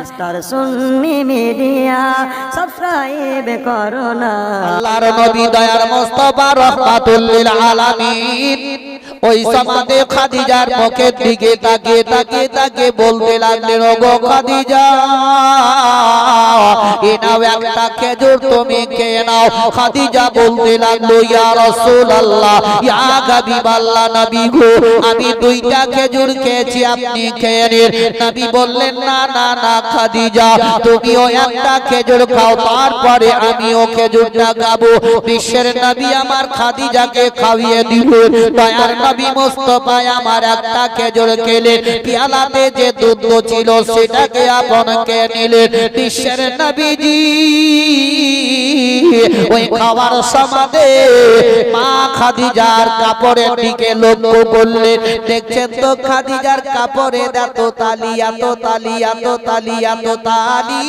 Mister সুন্নি media subscribe করো না। আল্লাহর নবী দয়ার মোস্তফা রহমাতুল লিল আলামিন। ওই খাদিজার মুখের দিকে তাকিয়ে বলতে লাগলেন খাদিজা একটা খেজুর তুমি খেয়ে নাও। খাদিজা বলতে লাগল, ইয়া ইয়া নবী গো, আমি দুইটা খেজুর খেয়েছি, আপনি খেয়ে নিন। নবী বললেন, না না না, খাদিজা, তুমিও একটা খেজুর খাও, তারপরে আমিও খেজুরটা খাব। বিশ্বের নবী আমার খাদিজাকে খাইয়ে দিলেন। দয়ার নবী মোস্তফা আমার একটা খেজুর খেলেন পিয়ালাতে যে দুধ ছিল সেটাকে আপন কে নিলেন বিশ্বের নবীজি, ওই খাওয়ার সমাদে মা খাদিজার কাপড়ের দিকে লক্ষ্য করলেন। দেখছেন তো খাদিজার কাপড়ে এত তালি এত তালি এত তালি এত তালি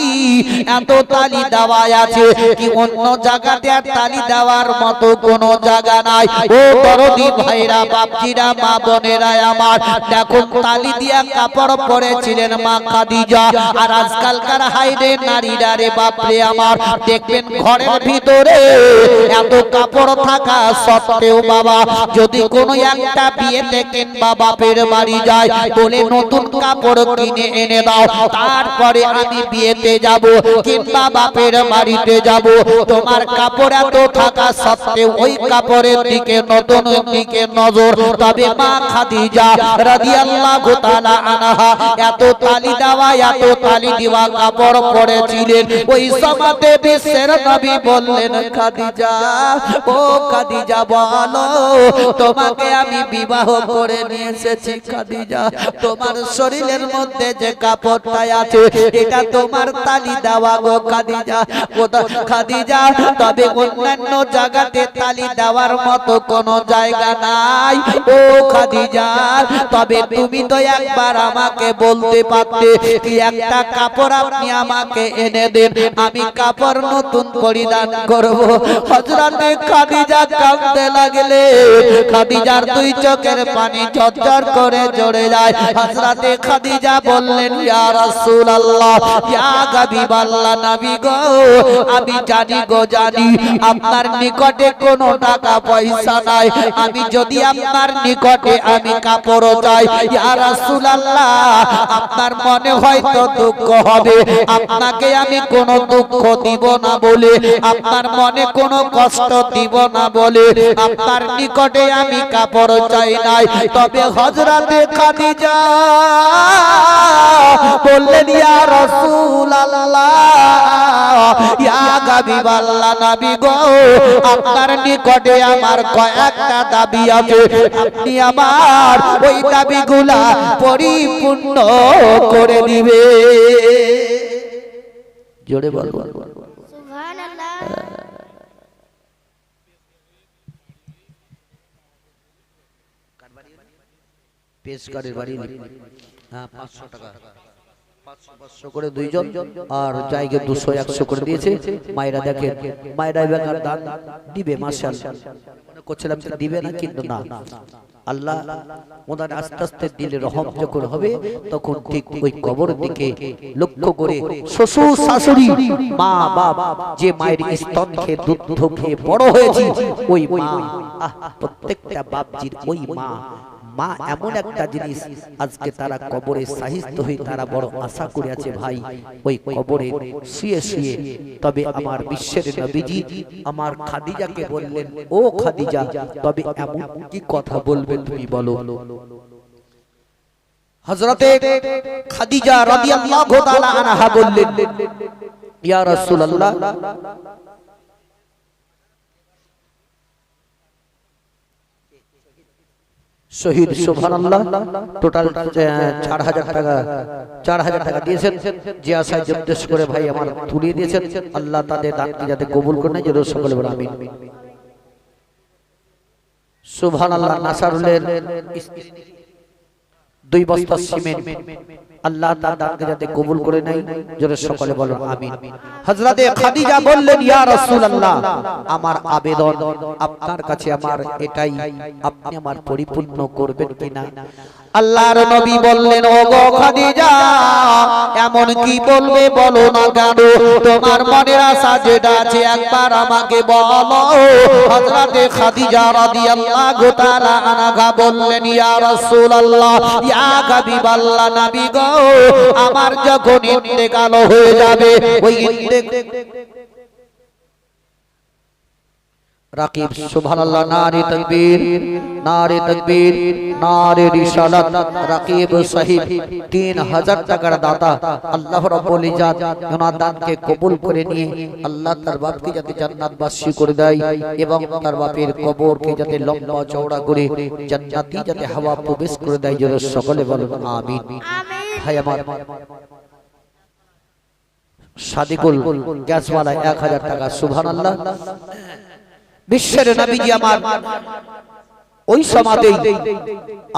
এত তালি দেওয়া আছে। কি অন্য জায়গাতে আর তালি দেওয়ার মতো কোনো জায়গা নাই। ও বড়দি ভাইরা বাপজিরা মা বোনেরা আমার। দেখুন তালি দিয়া কাপড় পরেছিলেন মা খাদিজা। আর আজকালকার হাইরে নারীরা রে বাপরে আমার, দেখবেন ঘরের ভিতরে এত কাপড় থাকা সত্ত্বেও বাবা, যদি কোনো একটা বিয়ে দেখেন বা বাপের বাড়ি যায়, বলে নতুন কাপড় কিনে এনে দাও, তারপরে আমি বিয়েতে যাব কিংবা বাপের বাড়িতে যাব। তোমার কাপড় এত থাকা সত্ত্বেও ওই কাপড়ের দিকে নতুন দিকে নজর। তবে মা খাদিজা রাদিয়াল্লাহু তাআলা আনহা এত তালি দেওয়া, এত তালি দেওয়া কাপড় পরেছিলেন। ওই সমাতে বিশ্বের নবী বললেন, খাদিজা, ও খাদিজা বলো, তোমাকে আমি বিবাহ করে নিয়ে এসেছি, খাদিজা। তোমার শরীরের মধ্যে যে কাপড়টা আছে, এটা তোমার তালি দেওয়া গো, খাদিজা। খাদিজা, তবে অন্যান্য জায়গাতে তালি দেওয়ার মতো কোনো জায়গা নাই। ও খাদিজা, তবে তুমি তো একবার আমাকে বলতে পারতে কি একটা কাপড় আপনি আমাকে এনে দেন, আমি কাপড় নতুন পরিধান করব। হযরতে খাদিজা কাঁদতে লাগলে, খাদিজার দুই চোখের পানি ঝরঝর করে জড়ে যায়। হযরতে খাদিজা বললেন, ইয়া রাসূলুল্লাহ, ইয়া হাবিবাল্লাহ নবী গো, আমি জানি গো, জানি আপনার নিকটে কোনো টাকা পয়সা নাই। আমি যদি আপনার নিকটে আমি কাপড় চাই। ইয়া রাসূলুল্লাহ, আপনার মনে হয়তো দুঃখ হবে। আপনাকে আমি কোনো দুঃখ দিব না বলে, আপনার মনে কোনো কষ্ট দিব না বলে, আপনার নিকটে আমি কাপড় চাই নাই। তবে হযরতে খাদিজা বললেন, ইয়া রাসূলুল্লাহ, ইয়া হাবিবাল্লাহ নবী গো, আপনার নিকটে আমার কয়েকটা দাবি আছে। আপনি আমার ওই দাবিগুলা পরিপূর্ণ করে দিবে জোরে বল পেশকারের বাড়ি হ্যাঁ পাঁচশো টাকা। পাঁচশো করে দুইজন আর জায়গা দুশো একশো করে দিয়েছে। মায়েরা দেখে মায়েরা এবার দান দিবে মাসাল মনে করছিলাম দিবে না কিন্তু না। আল্লাহ ওনার আস্তে আস্তে দিলে রহম যখন হবে তখন ঠিক ওই কবর দিকে লক্ষ্য করে শ্বশুর শাশুড়ি মা বাপ যে মায়ের স্তন খেয়ে দুধ খেয়ে বড় হয়েছে ওই মা প্রত্যেকটা বাপজির ওই মা মা এমন একটা জিনিস আজকে তারা কবরে সাহিত্য হয়ে তারা বড় আশা করে আছে ভাই। ওই কবরে শুয়ে শুয়ে। তবে আমার বিশ্বের নবীজি আমার খাদিজাকে বললেন, ও খাদিজা, তবে এমন কি কথা বলবে তুমি বলো? হযরতে খাদিজা রাদিয়াল্লাহু তাআলা আনহা বললেন, ইয়া রাসূলুল্লাহ শহীদ সুবহানাল্লাহ টোটাল চার হাজার টাকা চার হাজার টাকা দিয়েছেন। যে আশায় উদ্দেশ্য করে ভাই আমার তুলিয়ে দিয়েছেন। আল্লাহ তাদের দানকে যাতে কবুল করে নেয় যেন সকলে বলে আমিন। আল্লাহ নাসারুলের দুই বস্তা সিমেন্ট। আল্লাহ তার দানকে যাতে কবুল করে নেয় জোরে সকলে বলো আমিন। হযরতে খাদিজা বললেন ইয়া রাসূলুল্লাহ আমার আবেদন আপনার কাছে আমার এটাই আপনি আমার পরিপূর্ণ করবেন কিনা? আল্লাহর নবী বললেন ও গো খাদিজা, এমন কি বলবে? বলো না কেন? তোমার মনের আশা যেটা আছে একবার আমাকে বলো। হযরতে খাদিজা রাদিয়াল্লাহু তাআলা আনহা বললেন, ইয়া রাসূলুল্লাহ, ইয়া হাবিবাল্লাহ নবী গো, আমার যখন ইন্তেকাল হয়ে যাবে, ওই ইন্তেক রাকিব সুবহানাল্লাহ নারে তাকবীর নারে তাকবীর নারে রিসালাত রাকিব সাহিব 3000 টাকার দাতা আল্লাহ রাব্বুল ইজ্জত ওনার দানকে কবুল করে নিয়ে আল্লাহ তার বাপকে যাতে জান্নাতবাসী করে দেয় এবং তার বাপের কবরকে যাতে লম্বা চওড়া করে জান্নাতি যাতে হাওয়া প্রবেশ করে দেয় যেন সকলে বলেন আমিন। ভাই আমার সাদিকুল গ্যাসওয়ালা 1000 টাকা সুবহানাল্লাহ। বিশ্বের নবীজি আমার। ওই সমাতেই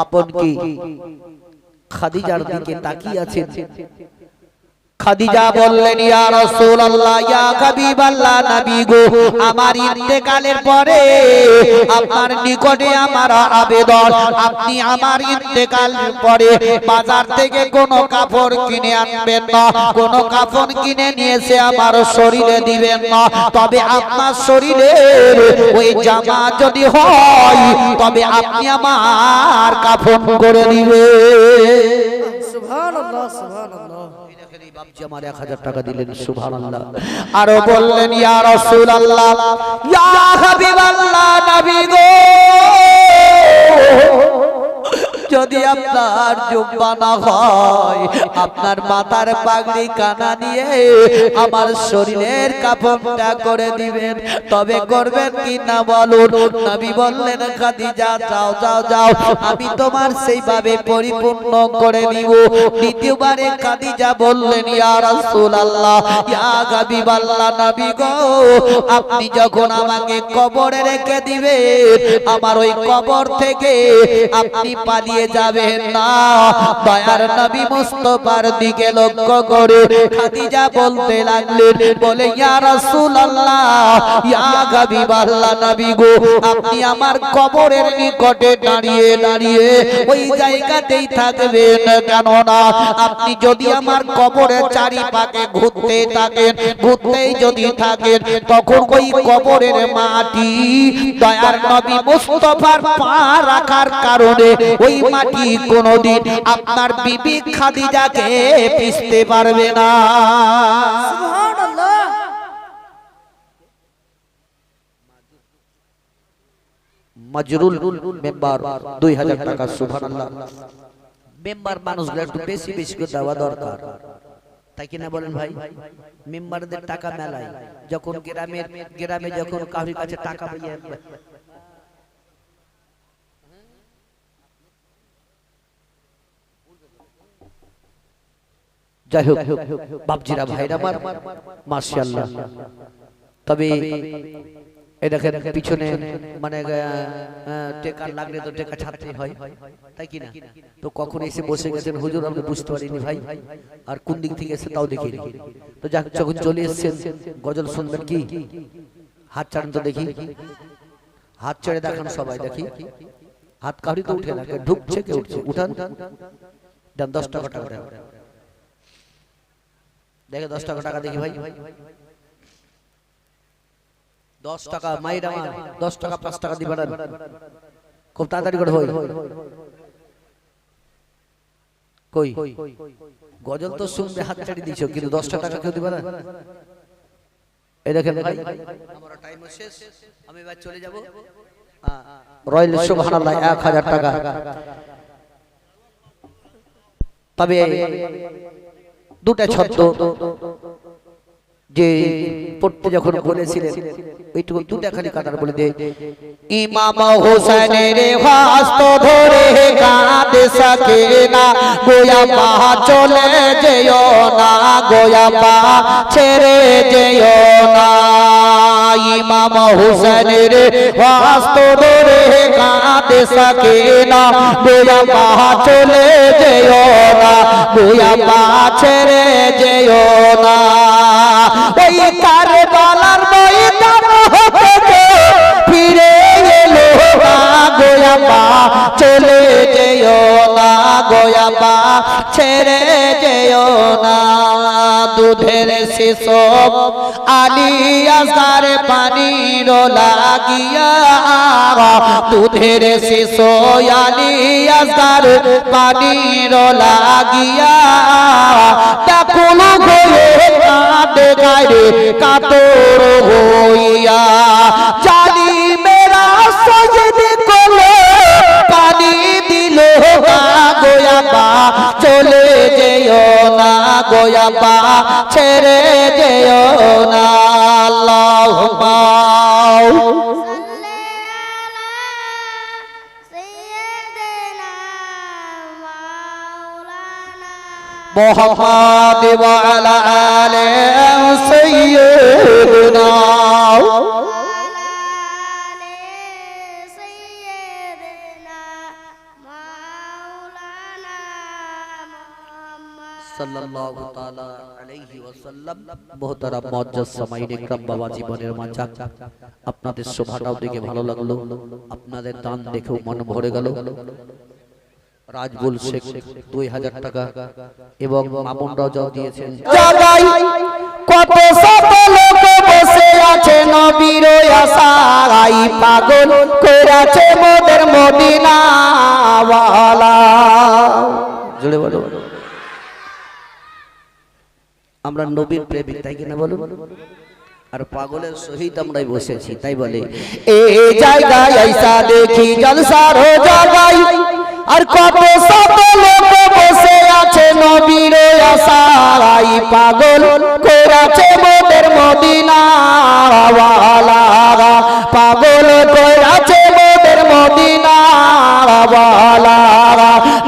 আপন কি খাদিজার দিকে তাকিয়ে আছেন। খাদিজা বললেন, ইয়া রাসূলুল্লাহ, ইয়া হাবিবাল্লাহ, নবী গো, আমার ইন্তেকালের পরে আপনার নিকটে আমার আবেদন। আপনি আমার ইন্তেকালের পরে বাজার থেকে কোনো কাপড় কিনে আনবেন না, কোনো কাপড় কিনে নিয়ে এসে আমার শরীরে দিবেন না। তবে আপনার শরীরের ওই জামা যদি হয়, তবে আপনি আমার কাফন করে দিবেন। সুবহানাল্লাহ সুবহানাল্লাহ। বাপজি আমার এক হাজার টাকা দিলেন সুবহানাল্লাহ। আরও বললেন ইয়া রাসূলুল্লাহ ইয়া হাবিবাল্লাহ নবী গো। যদি আপনার জুব্বা না হয়, আপনার মাথার পাগড়ি কানা দিয়ে আমার শরীরের কাপড়টা করে দিবেন। তবে করবেন কি না বলুন? নবী বললেন, খাদিজা, যাও যাও যাও, আমি তোমার সেইভাবে পরিপূর্ণ করে নিব। দ্বিতীয়বারে খাদিজা বললেন, ইয়া রাসূলুল্লাহ, ইয়া হাবিবাল্লাহ, নবী গো, আপনি যখন আমাকে কবরে রেখে দিবেন, আমার ওই কবর থেকে আপনি পালিয়ে যাবেন না। দয়ার নবী মুস্তফার দিকে লক্ষ্য করে খাদিজা বলতে লাগলেন, বলে, ইয়া রাসূলুল্লাহ, ইয়া হাবিবাল্লাহ নবী গো, আপনি আমার কবরের নিকটে দাঁড়িয়ে দাঁড়িয়ে ওই জায়গাতেই থাকবেন। কেন না আপনি যদি আমার কবরের চারিপাশে ঘুরতে থাকেন, ঘুরতেই যদি থাকেন, তখন ওই কবরের মাটি দয়ার নবী মুস্তফার পা রাখার কারণে ওই মাটি কোনোদিন আপনার বিবি খাদিজাকে পিছতে পারবে না। সুবহানাল্লাহ। মাজরুল মেম্বার দুই হাজার টাকা সুবহানাল্লাহ। মেম্বার মানুষগুলো একটু বেশি বেশি করে দেওয়া দরকার। তাই কিনা বলেন ভাই? মেম্বারদের টাকা মেলায়। যখন গ্রামের গ্রামে যখন কারোর কাছে টাকা যাই হোক বাপজিরা ভাইরা আমার মার্শাল্লাহ তবে দেখেন পিছনে মানে টেকা লাগলে তো টেকা তাই কি না? তো কখন এসে বসে গেছেন হুজুর বুঝতে পারিনি ভাই। আর কোন থেকে তাও তো যাক, যখন চলে গজল শুনবেন কি? হাত চাড়েন তো দেখি। হাত ছেড়ে দেখান সবাই, দেখি। হাত কাউরি তো উঠে না ঢুকছে, কে উঠছে? উঠান। দশ টাকা টাকা। দেখে দশ টাকা টাকা দেখি ভাই। দশ টাকা মাইর দশ টাকা পাঁচ টাকা দিবেন খুব তাড়াতাড়ি করে হই। কই? গজল তো শুনবে হাত ছাড়ি দিছ কিন্তু দশটা টাকা কেউ দিবে না এই দেখেন ভাই। আমার টাইম শেষ আমি এবার চলে যাব। রয়্যাল সুবহানাল্লাহ এক হাজার টাকা। তবে দুটা ছত্র যে পড়তে যখন বলেছিলেন, ওইটুকু দুটা খালি কাতার বলে দে। ইমাম হোসেনের হাস্ত ধরে কাঁদে সকে না, গোয়া পা চলে যেও না, গোয়া পা ছেড়ে যেও না। ইমাম হুসেনের হস্ত ধরে কাঁদে সকে না, গোয়া মা চলে যেও না, গোয়া মা ছেড়ে যেও না। ওই না গোয়া মা চলে যেও না গোয়া মা ছেড়ে যেও না দুধের শিশব আলিয়াসার পানির লাগিয়া দুধের শিশ আলিয়াসার পানির লাগিয়া ডাকুল হয়ে কাঁদে গায়ে কাতর হইয়া। গোয়াবা ছেড়ে যেও না মোহাম্মদ আলা আলে সৈয়দনা। ওয়াসাল্লাম মুহতারাম সামাইন ইকরাম বাবা জীবনের মাঝা আপনাদের শোভাটাও দেখে ভালো লাগল। আপনাদের দান দেখেও মন ভরে গেল। রাজবুল শেখ দুই হাজার টাকা এবং মামুন রাজাও দিয়েছেন। কত শত লোক বসে আছে নবীর আশায় পাগল করেছে মোদের মদিনা জুড়ে বলো। আমরা নবীর প্রেমিক, তাই কিনা বলুন? আর পাগলের সহিত আমরাই বসেছি, তাই বলে এই জায়গায় আইসা দেখি আর কত শত লোক বসে আছে নবীর আশায় পাগল করেছে মোদের মদিনা পাগল করেছে মোদের মদিনা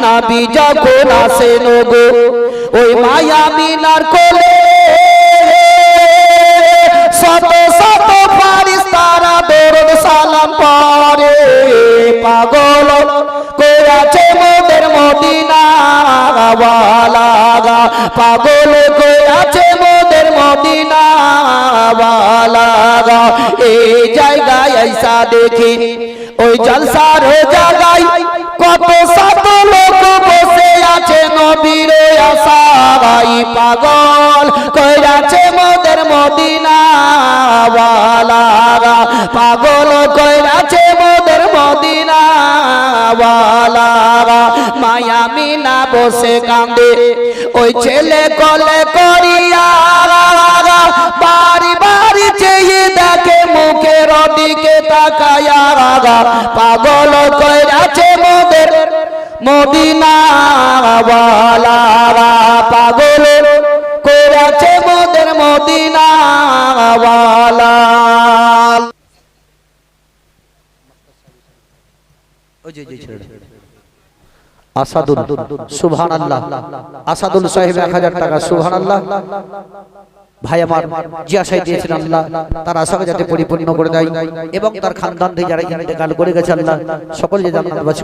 নবী যখন আসেন গো ওই মায়া মিনার পাগল করেছে মোদের মদিনাওয়ালা পাগল করেছে মোদের মদিনাওয়ালা এই জায়গায় আইসা দেখি, ওই জলসার জায়গায় কত শত লোক বসে আছে নবীর আশাই পাগল কইরাছে মোদের মদিনা ওয়ালা পাগল কইরাছে মোদের মদিনা ওয়ালা মায়া মিনা বসে কান্দে ওই ছেলে কলে করিয়া বাড়ি বাড়ি চেয়ে দেখে মুখের দিকে তাকায়া পাগল কইরাছে মোদের মদিনা ওয়ালা পাগল করেছে মোদের মদিনা আসাদুল সুহান আল্লাহ আসাদুল সাহেব এক হাজার টাকা সুবহান আল্লাহ ভাই আমার যে সাহেব দিয়েছেন আল্লাহ। তার আশাকে যাতে পরিপূর্ণ করে দেয়। এবং তার খানদান থেকে যারা ইন্তেকাল করে গেছে আল্লাহ, সকলে যে জান্নাত বাস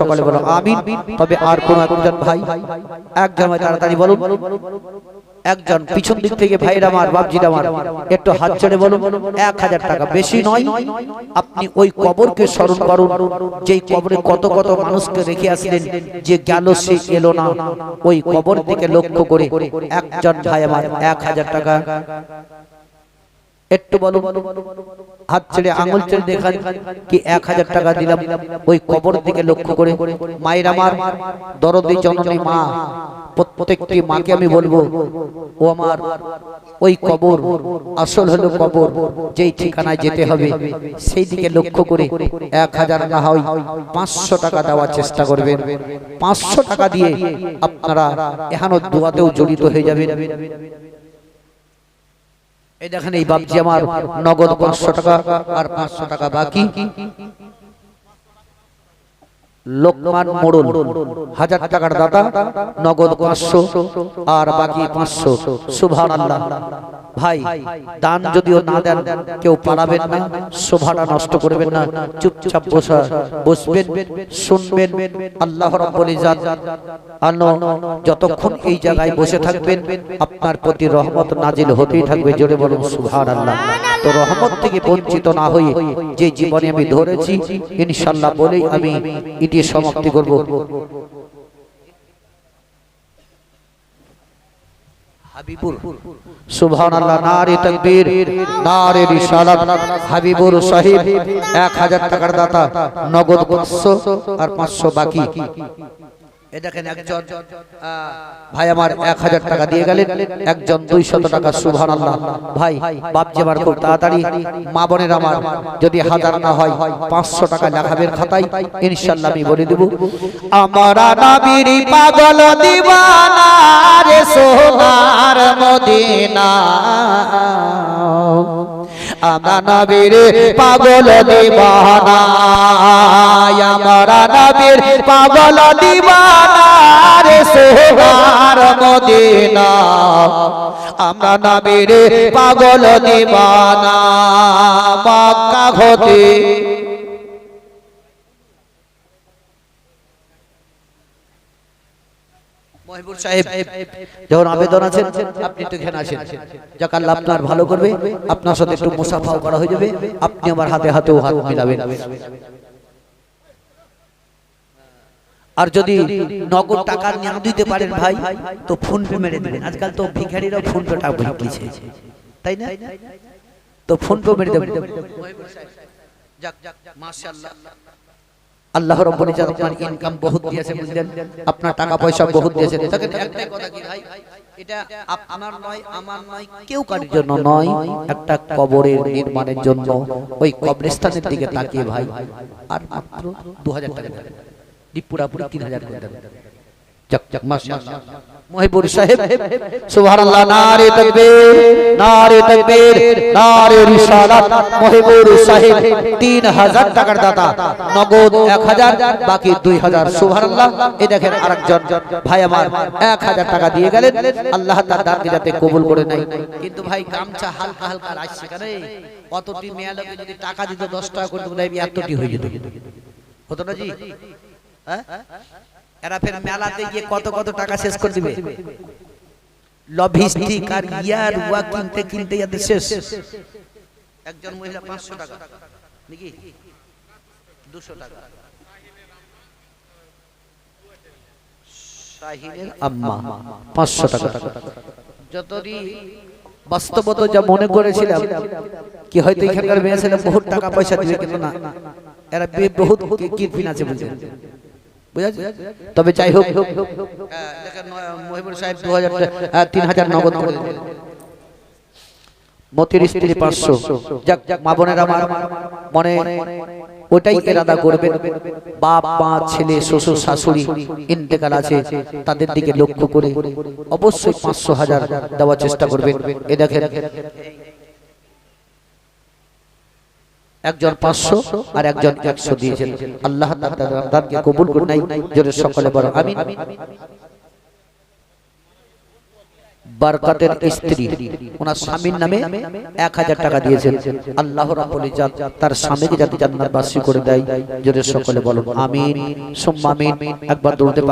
সকলে বলো, আমিন। তবে আর কোন একজন ভাই ভাই তাড়াতাড়ি বলুন। একজন পিছন দিক থেকে ভাইর আমার বাপজির আমার। একটু হাত ছেড়ে বলুন এক হাজার টাকা। বেশি নয় আপনি ওই কবরকে স্মরণ করুন যেই কবরে কত কত মানুষকে রেখে আসলেন যে গেল সে এলো না। ওই কবর থেকে লক্ষ্য করে একজন ভাই আমার এক হাজার টাকা। একটু বলো। হাত ছেড়ে আঙুল ছেড়ে দেখান কি এক হাজার টাকা দিলাম? ওই কবর দিকে লক্ষ্য করে মায়ের আমার দরদি জননী মা, প্রত্যেকটি মাকে আমি বলব, ও আমার, ওই কবর, আসল হলো কবর, যেই ঠিকানায় যেতে হবে সেই দিকে লক্ষ্য করে এক হাজার না হয় পাঁচশো টাকা দেওয়ার চেষ্টা করবেন। পাঁচশো টাকা দিয়ে আপনারা এখানো দোয়াতেও জড়িত হয়ে যাবেন। এই দেখেন এই বাপজি আমার নগদ পাঁচশো টাকা আর পাঁচশো টাকা বাকি। লোকমান মোড়ল, হাজার টাকার দাতা, নগদ পাঁচশো আর বাকি পাঁচশো। সুভান ভাই, দান যদিও না দেন, কেউ পালাবেন না, শোভাটা নষ্ট করবেন না। চুপচাপ বসা, বসবেন, শুনবেন, আল্লাহ রাব্বুল ইজ্জত আনো, যতক্ষণ এই জায়গায় বসে থাকবেন, আপনার প্রতি রহমত নাজিল হতেই থাকবে, জোরে বলুন, সুবহানাল্লাহ। তো রহমত থেকে বঞ্চিত না হয়ে যে জীবনে আমি ধরেছি, ইনশাআল্লাহ বলেই আমি এটি সমাপ্তি করব। হাবিবুর সুবহানাল্লাহ, নারে তাকবীর, নারে রিসালাত হাবিবুর সাহিব 1000 টাকার দাতা, নগদ 500 আর 500 বাকি। এ দেখেন একজন ভাই আমার 1000 টাকা দিয়ে গেলেন একজন 200 টাকা সুবহানাল্লাহ ভাই বাপ আমার খুব তাড়াতাড়ি মা বোনের আমার যদি হাজার না হয় 500 টাকা লেখাবেন খাতায় ইনশাআল্লাহ আমি বলে দেব আমার নবীর পাগল দিওয়ানা রে সোনার মদিনা আমরা নবীর পাগল দিবানা। আমরা নবীর পাগল দিবানা রে সোহার মদিনা। আমরা নবীর পাগল দিবানা। মক্কা হতে মহিবুর সাহেব, যখন আবেদন আছেন, আপনি এখানে আসেন। আপনার ভালো করবে, আপনার সাথে একটু মুসাফাও করা হয়ে যাবে, আপনি আমার হাতে হাতেও হাত মিলাবেন। আর যদি নগদ টাকা না দিতে পারেন ভাই, তো ফোন পে মেরে দিবেন। আজকাল তো ভিখারিরাও ফোন পে টাকা তাই না? তো ফোন পে মেরে দেবেন। যাক যাক, মাশাআল্লাহ। আল্লাহ রব্বুল ইজ্জত আপনার ইনকাম বহুত দিয়েছে, বুঝলেন? আপনার টাকা পয়সা বহুত দিয়েছে। একটাই কথা কি ভাই? এটা নয়, আমার নয়, কেউ কারোর জন্য নয়, একটা কবরের নির্মাণের জন্য। ওই কবরস্থানের দিকে তাকিয়ে ভাই, আর মাত্র 2000 টাকা দেবেন। পুরাপুরি 3000 করে দেবেন। যাক যাক, মাশাআল্লাহ। মহিবুর সাহেব। সুবহানাল্লাহ নারে তাকবীর নারে তাকবীর নারে রিসালাত মহিবুর সাহেব 3000 টাকার দাতা নগদ 1000 বাকি 2000 সুবহানাল্লাহ এই দেখেন আরেকজন ভাই আমার 1000 টাকা দিয়ে গেলেন। আল্লাহ তার দানকে যাতে কবুল করে নেয়। কিন্তু ভাই গামছা হালকা হালকা অতটি লোকে যদি টাকা দিত 10 টাকা করে দিলে এতটি হয়ে যেত। হতো না জি? হ্যাঁ? এরা ফের মেলাতে গিয়ে কত কত টাকা শেষ করে দিবে? লভিস্টিক আর ইয়ার ওয়া কিনতে কিনতে ইয়াতে শেষ। একজন মহিলা 500 টাকা। নাকি? 200 টাকা। শাহিনের আম্মা। 500 টাকা। যতরি বাস্তবত যা মনে করেছিলাম কি হয়তো এখানকার মেয়ে ছেলে বহুত টাকা পয়সা দিবে কিন্তু না। এরা বহুত কিরপিন আছে বুঝলেন তবে যাই হোক দেখেন সাহেব দু হাজার তিন হাজার নগদ করে মতির স্ত্রী পাঁচশো। যাক যাক মা বোনেরা আমার মনে ওটাই এরাদা করবেন বাপ মা ছেলে শ্বশুর শাশুড়ি ইন্তেকাল আছে তাদের দিকে লক্ষ্য করে অবশ্যই পাঁচশো হাজার দেওয়ার চেষ্টা করবেন। এ দেখেন একজন পাঁচশো আর একজন একশো দিয়েছেন। আল্লাহ তাআলা রমজানকে কবুল করে নাই, জোরে সকলে বড় আমিন। বারকাতের স্ত্রী, ওনার স্বামীর নামে এক হাজার টাকা দিয়েছেন। আল্লাহ রাব্বুল ইজ্জত তার স্বামীকে যাতে জান্নাতবাসী করে দেয়, জোরে সকলে বলুন আমিন। সুম্মা আমিন। একবার দৌড়তে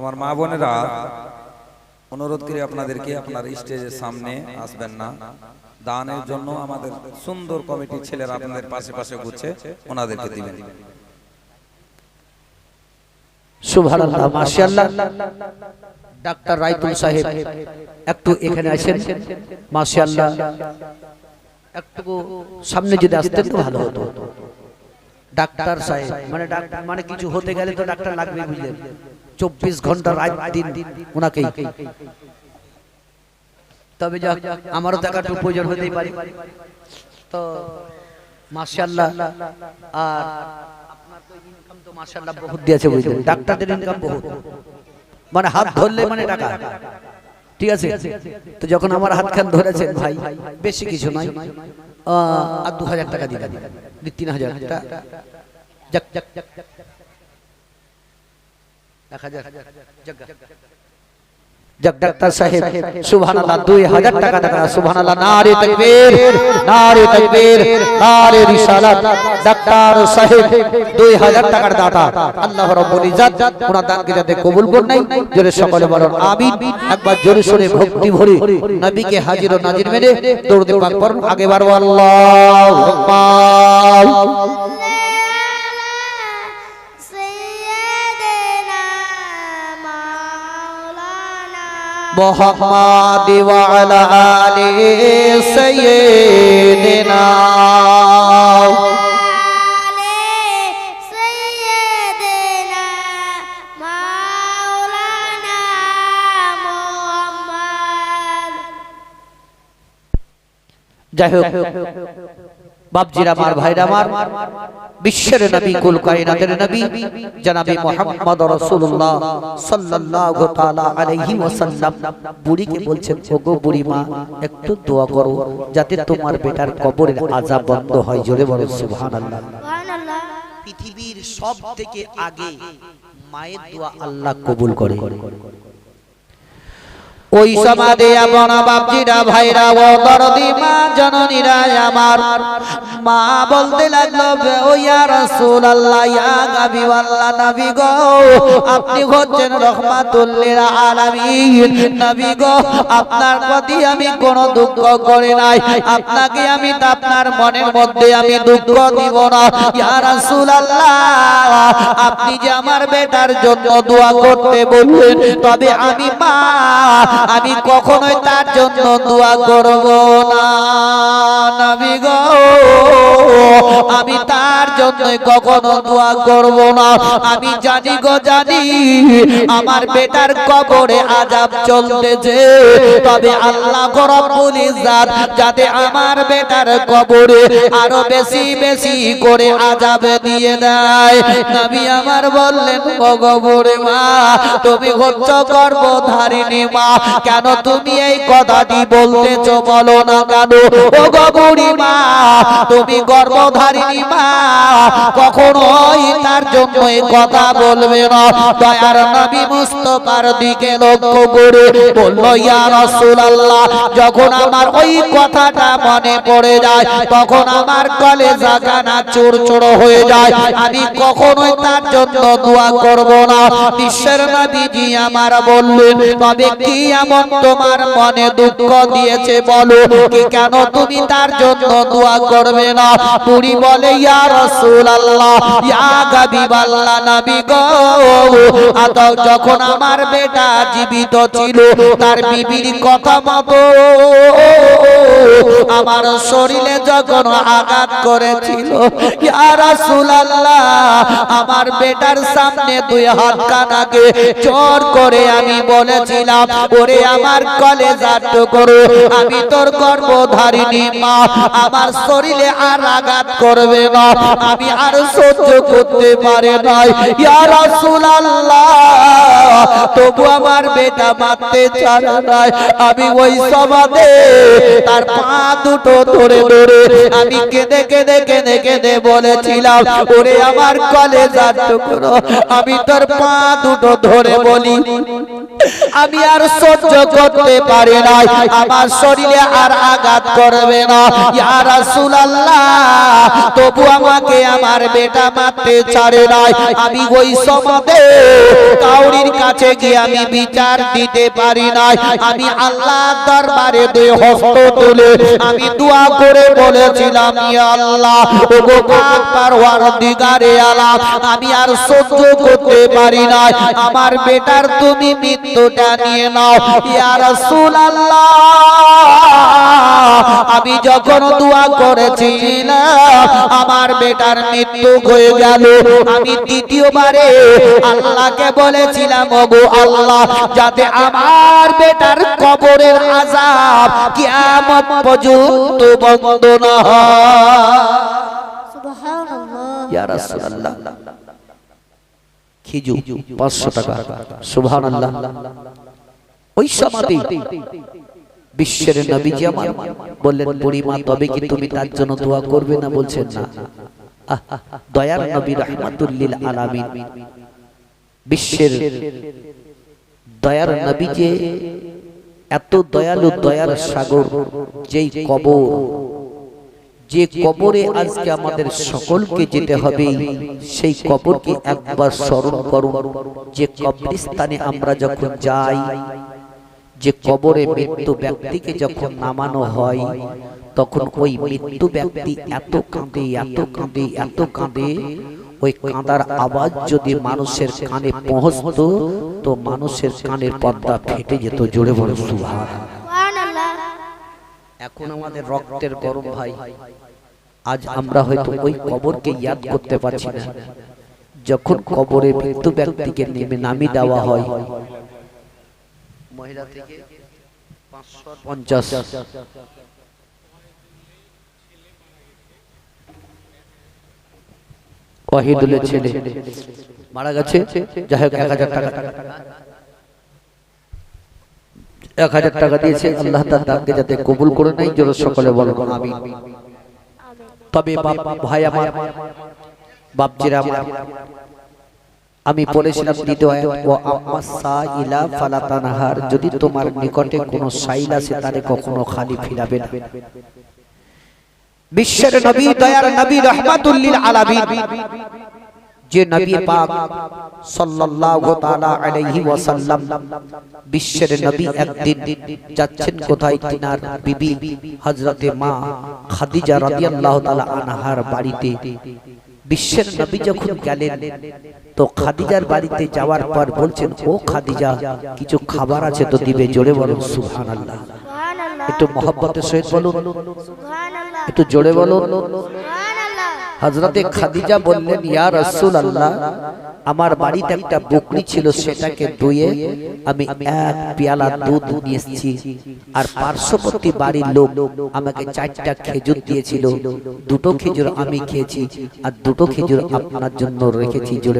আমার মা বোনেরা অনুরোধ করি আপনাদেরকে আপনার স্টেজের সামনে আসবেন না। দানের জন্য আমাদের সুন্দর কমিটির ছেলেরা আপনাদের পাশে পাশে ঘুরছে, ওনাদেরকে দিবেন। মাশাআল্লাহ। ডাক্তার মানে মানে কিছু হতে গেলে তো ডাক্তার লাগবে বুঝলেন। চব্বিশ ঘণ্টা রাত দিন ওনাকে তবে যাক, আমারও একটু প্রয়োজন হতেই পারে। তো, মাশাআল্লাহ, আর তো তো মাশাআল্লাহ বহুত দিয়েছে মানে মানে ঠিক আছে? তো যখন আমার ভাই, বেশি কিছু নয়। আর দু হাজার টাকা তিন হাজার। যাক। দাতা। আল্লাহ রাব্বুল ইজ্জত ওনার দানকে যাতে কবুল করে নাই জোরে সকলে বলুন আমিন। একবার জোরে শুনে ভক্তি ভরে নবীকে হাজির ও নাজির মেনে দৌড়তে পাক পড়ুন আগে বারো আল্লাহু আকবার। মোহাম্মদ ওয়ালা আলি সাইয়্যিদিনা علي سيدنا مولانا محمد যাই হোক বাপজিরা আমার ভাইরা আমার বিশ্বের নবী কুল কায়নাতের নবী জনাবে মুহাম্মদ রাসূলুল্লাহ সাল্লাল্লাহু তাআলা আলাইহি ওয়াসাল্লাম। বুড়িকে বলছেন ওগো বুড়ি মা একটু দোয়া করো যাতে তোমার বেটার কবরের আযাব বন্ধ হয়। জোরে বলো সুবহানাল্লাহ। সুবহানাল্লাহ। পৃথিবীর সবথেকে আগে মায়ের দোয়া আল্লাহ কবুল করে। ওই সমাধে আপন বাপজিরা, ভাইরা, ও দরদি, মা, জননীরা আমার। মা বলতে লাগল ও ইয়া রাসূলুল্লাহ, ইয়া হাবিবাল্লাহ নবী গো, আপনি হচ্ছেন রহমাতুল লিল আলামিন। নবী গো, আপনার প্রতি আমি কোনো দুঃখ করি নাই। আপনাকে আমি আপনার মনের মধ্যে আমি দুঃখ দিব না। ইয়া রাসূলুল্লাহ, আপনি যে আমার বেটার জন্য দোয়া করতে বললেন, তবে আমি মা আমি কখনোই তার জন্য দোয়া করব না। আমি তার জন্য কখনো দোয়া করব না। আমি জানি গো, জানি আমার বেটার কবরে আজাব চলতেছে। তবে আল্লাহ যাতে আমার বেটার কবরে আরও বেশি বেশি করে আজাব দিয়ে দেয়। নবী আমার বললেন, ও গবরে মা তুমি হচ্ছ গর্ভধারিণী মা। কেন তুমি এই কথাটি বলতেছো? বলো না কেন। ও গবুড়ি মা তুমি গর্ভধারিণী মা, কখনোই তার জন্য এই কথা বলবে না। দয়ার নবী মুস্তফার দিকে লক্ষ্য করে বলল, ইয়া রাসূলুল্লাহ, যখন আমার ওই কথাটা মনে পড়ে যায়, তখন আমার কলেজা কানা চুর চুর হয়ে যায়। আমি কখনোই তার জন্য দোয়া করব না। বিশ্বের নবীজি আমার বললেন, তবে কি এমন তোমার মনে দুঃখ দিয়েছে বলো? কি কেন তুমি তার জন্য দোয়া করবে না? পুরি বলে, ইয়া রাসূলুল্লাহ, ইয়া হাবিবাল্লাহ নবী গো। আদৌ যখন আমার বেটা জীবিত ছিল, তার বিবির কথা মতো আমার শরীরে যখন আঘাত করেছিল, ইয়া রাসূলুল্লাহ, আমার বেটার সামনে দুই হাত কানাকে জোর করে আমি বলেছিলাম, ওরে আমার কলেজা টুকরো। আমি তোর গর্ভধারিণী মা। আমার শরীরে আর আঘাত করবে না। আমি আর সহ্য করতে পারে নাই। ইয়া রাসূলুল্লাহ, তবু আমার বেটা মারতে ছাড়া নাই। আমি ওই সমাদে তার পা দুটো ধরে ধরে আমি কেঁদে কেঁদে কেঁদে কেঁদে বলেছিলাম, ওরে আমার কলেজার টুকরো, আমি তোর পা দুটো ধরে বলি। আমি আর সহ্য করতে পারি নাই। আমার শরীরে আর আঘাত করবে না। ইয়া রাসূলুল্লাহ, তবু আমাকে আমার বেটা মারতে ছাড়ে নাই। আমি ওই সমাদে কাউরির কাছে গিয়ে আমি বিচার দিতে পারি নাই। আমি আল্লাহ দরবারে দুই হস্ত তুলে আমি দোয়া করে বলেছিলাম, ইয়া আল্লাহ, ওগো পাক পারওয়ারদিগারে আলাম আমি আর সহ্য করতে পারি নাই। আমার বেটার তুমি মৃত্যুটা নিয়ে নাও। আমি যখন দোয়া করেছিলাম, আমার বেটার মৃত্যু হয়ে গেল। আমি দ্বিতীয়বারে আল্লাহকে বলেছিলাম, ওগো আল্লাহ, যাতে আমার বেটার কবরের আযাব কিয়ামত পর্যন্ত বন্ধ না ইয়া খিজু 500 টাকা। সুবহানাল্লাহ। ওই সমাধি বিশ্বের নবীজি আমার বললেন, বুড়িমা, তবে কি তুমি তার জন্য দোয়া করবে না? বলছেন, না। দয়ার নবী রহমাতুল্লিল আলামিন। বিশ্বের দয়ার নবী যে এত দয়ালু দয়ার সাগর, যেই কবর, যে কবরে আজকে আমাদের সকলকে যেতে হবে, সেই কবরকে একবার স্মরণ করুন। যে কবরস্থানে আমরা যখন যাই যে কবরে মৃত্যু ব্যক্তিকে যখন নামানো হয়, তখন ওই মৃত্যু ব্যক্তি এত কাঁদে এত কাঁদে এত কাঁদে। ওই কাঁদার আওয়াজ যদি মানুষের কানে পৌঁছতো, তো মানুষের কানের পর্দা ফেটে যেত জোরে সুভাষ সুবহানাল্লাহ। এখন আমাদের রক্তের গরম ভাই, আজ আমরা হয়তো ওই কবরকে ইয়াদ করতে পারছি না। যখন কবরে মৃত্যু ব্যক্তিকে নেমে নামি দেওয়া হয় মহিলা থেকে মারা গেছে। যাই হোক, এক হাজার টাকা। এক হাজার টাকা দিয়েছে। আল্লাহ তার দানকে যাতে কবুল করে নেয়, জোর সকলে বলো আমি তবে ভাই আমার, বাপজিরা আমার আমি বলেছিলাম দ্বিতীয় ও আম্মা সাইলা ফালা তানহার। যদি তোমার নিকটে কোনো সাইল আছে তারে কখনো খালি ফিরাবে না। বিশ্বের নবী দয়ার নবী রহমাতুল্লিল আলামিন। যে নবী পাক সাল্লাল্লাহু তাআলা আলাইহি ওয়াসাল্লাম। বিশ্বের নবী একদিন যাচ্ছেন কোথায় তিনার বিবি? হযরতে মা খাদিজা রাদিয়াল্লাহু তাআলা আনহার বাড়িতে। বিশ্বের নবী যখন গেলেন তো খাদিজার বাড়িতে যাওয়ার পর বলছেন ও খাদিজা কিছু খাবার আছে তো দিবে জোরে বলুন সুহান আল্লাহ একটু মহব্বতের সহিত বলুন। একটু জোরে বলুন। হজরতে খাদিজা বললেন ইয়া রসুল আল্লাহ আমার বাড়িতে একটা বকরি ছিল, সেটাকে ধুয়ে আমি এক পেয়ালা দুধ নিয়েছি আর পার্শ্ববর্তী বাড়ির লোক আমাকে চারটা খেজুর দিয়েছিল। দুটো খেজুর আমি খেয়েছি আর দুটো খেজুর আপনার জন্য রেখেছি, জোরে